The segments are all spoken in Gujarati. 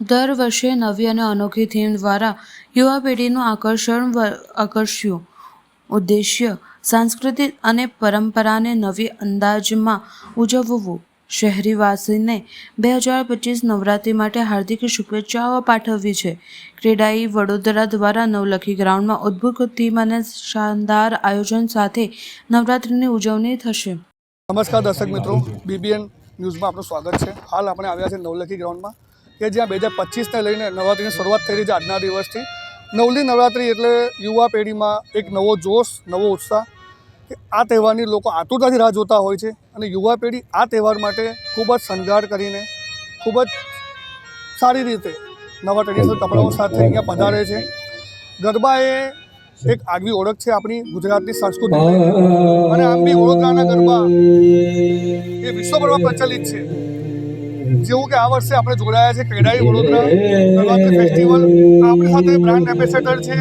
દર વર્ષે નવી અને અનોખી થીમ દ્વારા યુવા પેઢીનું આકર્ષણ આકર્ષ્યું. ઉદ્દેશ્ય, સાંસ્કૃતિક અને પરંપરાને નવી અંદાજમાં ઉજવવું. શહેરીવાસીને બે હજાર પચીસ નવરાત્રિ માટે હાર્દિક શુભેચ્છાઓ પાઠવવી છે. ક્રેડાઈ વડોદરા દ્વારા નવલખી ગ્રાઉન્ડમાં અદ્ભુત થીમ અને શાનદાર આયોજન સાથે નવરાત્રિની ઉજવણી થશે. નમસ્કાર દર્શક મિત્રો બીબીએન ન્યૂઝમાં આપનું સ્વાગત છે. હાલ આપણે આવ્યા છે નવલખી ગ્રાઉન્ડમાં. કે જ્યાં બે હજાર પચીસને લઈને નવરાત્રિની શરૂઆત થઈ રહી છે આજના દિવસથી. નવલી નવરાત્રિ એટલે યુવા પેઢીમાં એક નવો જોશ, નવો ઉત્સાહ કે આ તહેવારની લોકો આતુરતાથી રાહ જોતા હોય છે અને યુવા પેઢી આ તહેવાર માટે ખૂબ જ શણગાર કરીને ખૂબ જ સારી રીતે નવા ટ્રેડિશનલ કપડાઓ સાથે અહીંયા પધારે છે. ગરબા એ એક આગવી ઓળખ છે આપણી ગુજરાતની સંસ્કૃતિ અને આમ બી વડોદરાના ગરબા એ વિશ્વભરમાં પ્રચલિત છે. જેવું કે આ વર્ષે આપણે જોડાયા છે ક્રેડાઈ વડોદરા. નવરાત્રિ ફેસ્ટિવલ આપણી સાથે બ્રાન્ડ એમ્બેસેડર છે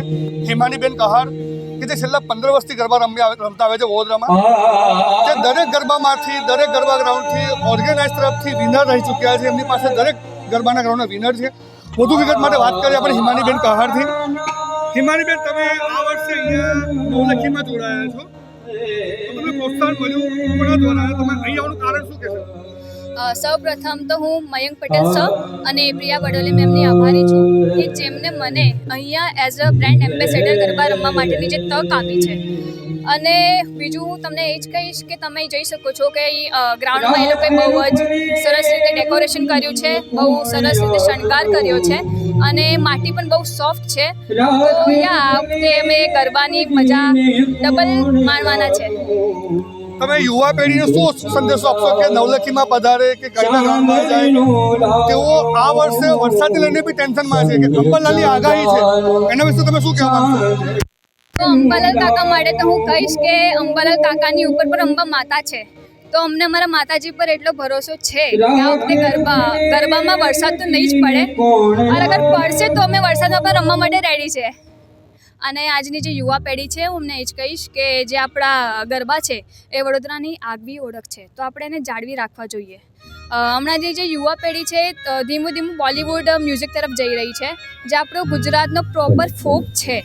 હિમાનીબેન કહાર કે જે છેલ્લા પંદર વર્ષથી ગરબા રમ્યા આવે- રમતા આવે છે વડોદરામાં. તે દરેક ગરબામાંથી દરેક ગરબા ગ્રાઉન્ડથી ઓર્ગેનાઇઝ તરફથી વિનર રહી ચૂક્યા છે. એમની પાસે દરેક ગરબાના ગ્રાઉન્ડના વિનર છે. વધુ વિગત માટે વાત કરીએ આપણે હિમાનીબેન કહારથી. હિમાનીબેન તમે આ વર્ષે અહીંયા નવલખીમાં જોડાયા છો. તમને પ્રોત્સાહન મળ્યું કોના દ્વારા. તમે અહીં આવવાનું કારણ શું કહેશો? સૌપ્રથમ તો હું મયંક પટેલ સર અને પ્રિયા વડોલે મેમની આભારી છું કે જેમને મને અહીંયા as a brand ambassador garba રમવા માટેની જે તક આપી છે. અને બીજું હું તમને એ જ કહીશ કે તમે જઈ શકો છો કે અહીં, ગ્રાઉન્ડમાં એ લોકોએ બહુ જ સરસ રીતે ડેકોરેશન કર્યું છે બહુ સરસ રીતે શણગાર કર્યો છે અને માટી પણ બહુ સોફ્ટ છે. તો આ વખતે અમે ગરબાની મજા ડબલ માણવાના છે. તમે યુવા પેઢીને શું સંદેશો આપશો કે નવલખીમાં પધારે કે કઈના ગ્રાઉન્ડમાં જાય? તેઓ આ વર્ષે વરસાદને લઈને બી ટેન્શનમાં છે કે અંબાલાલની આગાહી છે. એના વિશે તમે શું કહેવા માંગશો? અંબાલાલ કાકા માટે તો હું કહીશ કે અંબાલાલ કાકાની ઉપર પણ અંબા માતા છે. તો અમને અમારા માતાજી પર એટલો ભરોસો છે કે આ વખતે ગરબા, ગરબામાં વરસાદ તો નહીં જ પડે. અને અગર પડશે તો અમે વરસાદમાં પણ રમવા માટે રેડી છે. અને આજની જે યુવા પેઢી છે, હું એમને એ જ કહીશ કે જે આપણા ગરબા છે, એ વડોદરાની આગવી ઓળખ છે. તો આપણે એને જાળવી રાખવા જોઈએ. હમણાં જે જે યુવા પેઢી છે ધીમું ધીમું બોલિવૂડ મ્યુઝિક તરફ જઈ રહી છે, જે આપણો ગુજરાતનો પ્રોપર ફોક છે,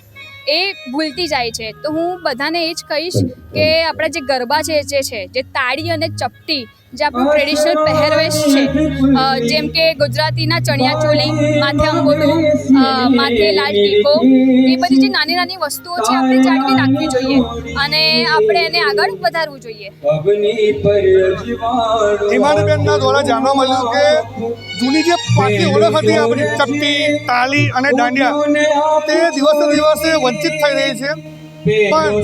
એ ભૂલતી જાય છે. તો હું બધાને એ જ કહીશ કે આપણા જે ગરબા છે, જે છે, જે તાળી અને ચપટી જે આપણું ટ્રેડિશનલ પહેરવેશ છે. જેમ કે ગુજરાતીના ચણિયા ચોલી, માથે અંગોટું માથે લાલ ટીકો, એ બધી જે નાની નાની વસ્તુઓ છે આપણે જાળવી રાખવી જોઈએ અને આપણે એને આગળ વધારવું જોઈએ. હિમાનીબેનના દ્વારા જાણવા મળ્યું કે જૂની જે પાકી ઓળખ હતી આપણી, ચપટી, તાલી અને દાંડિયા, તે દિવસે દિવસે વંચિત થઈ રહી છે. પણ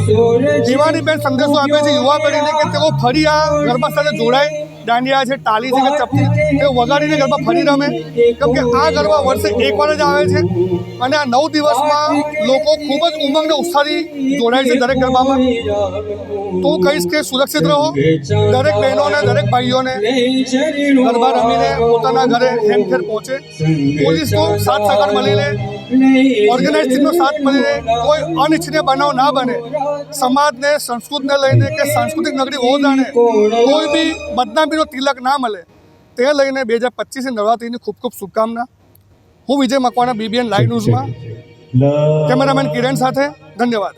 હિમાનીબેન સંદેશો આપે છે. યુવા પેઢીને કે તેઓ ફરી આ ગરબા સાથે જોડાય. દાંડિયા છે તાલી છે કે ચપટી. તેઓ વગાડીને ગરબા ફરી રમે. કેમ કે આ ગરબા વર્ષે એકવાર જ આવે છે અને આ નવ દિવસમાં લોકો ખૂબ જ ઉમંગ ને ઉત્સાહથી જોડાય છે દરેક ગરબામાં. તો કહીશ કે સુરક્ષિત રહો. દરેક બહેનોને, દરેક ભાઈઓને ગરબા રમીને પોતાના ઘરે હેમખેર પહોંચે. પોલીસનો સાથ સહકાર મળીને ઓર્ગેનાઇઝ સાથ મળીને કોઈ અનિચ્છનીય બનાવ ના બને સમાજને સંસ્કૃતને લઈને કે સાંસ્કૃતિક નગરી વડોદરાને કોઈ બી બદનામીનો તિલક ના મળે તે લઈને બે હજાર પચીસની નવરાત્રિની ખૂબ ખૂબ શુભકામના. હું વિજય મકવાણા બીબીએન લાઈવ ન્યૂઝમાં કેમેરામેન કિરણ સાથે ધન્યવાદ.